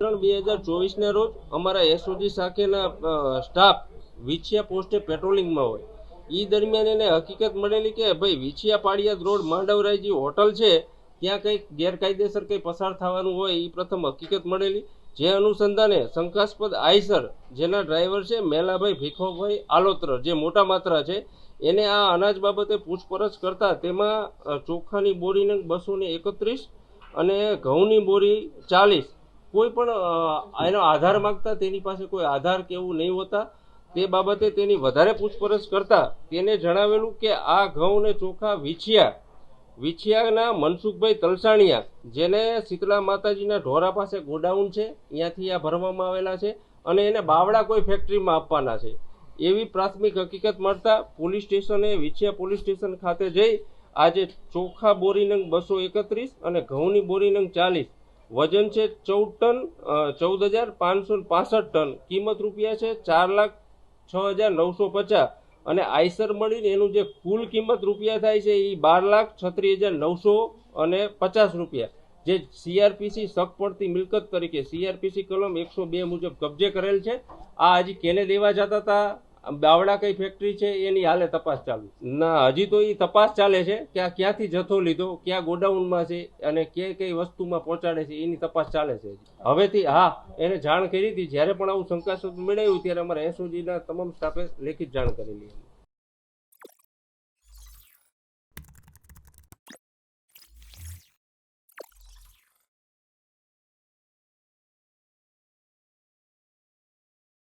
ત્રણ બે હજાર ચોવીસના રોજ અમારા એસઓજી શાખેના સ્ટાફ વિછિયા પોસ્ટે પેટ્રોલિંગમાં હોય. એ દરમિયાન એને હકીકત મળેલી કે, ભાઈ, વિછિયા પાળિયાદ રોડ માંડવરાયજી હોટલ છે. ત્યાં કંઈક ગેરકાયદેસર કંઈ પસાર થવાનું હોય એ પ્રથમ હકીકત મળેલી. જે અનુસંધાને શંકાસ્પદ આઈસર જેના ડ્રાઈવર છે મેલાભાઈ ભીખોભાઈ આલોત્ર, જે મોટા માત્રા છે, એને આ અનાજ બાબતે પૂછપરછ કરતા તેમાં ચોખાની બોરીને બસો એકત્રીસ અને ઘઉંની બોરી ચાલીસ કોઈ પણ એનો આધાર માંગતા તેની પાસે કોઈ આધાર કે એવું નહીં હોતા. તે બાબતે તેની વધારે પૂછપરછ કરતા તેને જણાવેલું કે આ ઘઉં ને ચોખા વિછિયા, વિછિયાના મનસુખભાઈ તલસાણિયા, જેને શીતળા માતાજીના ઢોરા પાસે ગોડાઉન છે, ત્યાંથી આ ભરવામાં આવેલા છે અને એને બાવળા કોઈ ફેક્ટરીમાં આપવાના છે. એવી પ્રાથમિક હકીકત મળતા પોલીસ સ્ટેશને વિછિયા પોલીસ સ્ટેશન ખાતે જઈ આજે ચોખા બોરી નંગ બસો એકત્રીસ અને ઘઉંની બોરી નંગ ચાલીસ વજન છે ચૌદ ટન ચૌદ હજાર પાંચસો પાસઠ ટન. કિંમત રૂપિયા છે ચાર લાખ છ હજાર નવસો પચાસ. અને આઈસર મળીને એનું જે કુલ કિંમત રૂપિયા થાય છે એ બાર લાખ છત્રીસ હજાર નવસો અને પચાસ રૂપિયા. જે સીઆરપીસી શક પડતી મિલકત તરીકે, સીઆરપીસી કલમ એકસો બે મુજબ કબજે કરેલ છે. આ હજી કેને દેવા જતા હતા બાવડા કઈ ફેક્ટરી છે, એની હાલે તપાસ ચાલુ. ના, હજી તો એ તપાસ ચાલે છે કે આ ક્યાંથી જથ્થો લીધો, ક્યાં ગોડાઉનમાં છે અને કઈ કઈ વસ્તુમાં પહોંચાડે છે, એની તપાસ ચાલે છે હવેથી, હા, એને જાણ કરી હતી, જ્યારે પણ આવું શંકાસ્પદ મેળવ્યું ત્યારે અમારા એસઓજીના તમામ સ્ટાફે લેખિત જાણ કરેલી